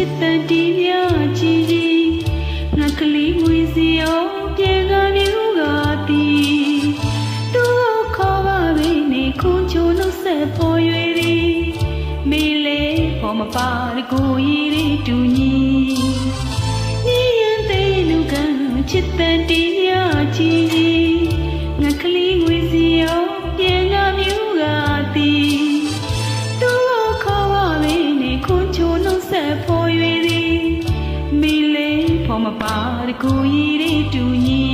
ချစ်တန်တီးမြချီကြီးငါကလေးငွေစီရောပြန်ကမြူကတီသူ့ကိုခေါ်ပါပဲနေခွန်ချိုနှုတ်ဆက်ပေါ်၍ရီမေလေပေါ်မပါရကိုရီရီတူညီညီရင်သေးလူကချစ်တန်တီးမြချီ မပါတကူရီတွေတူညီ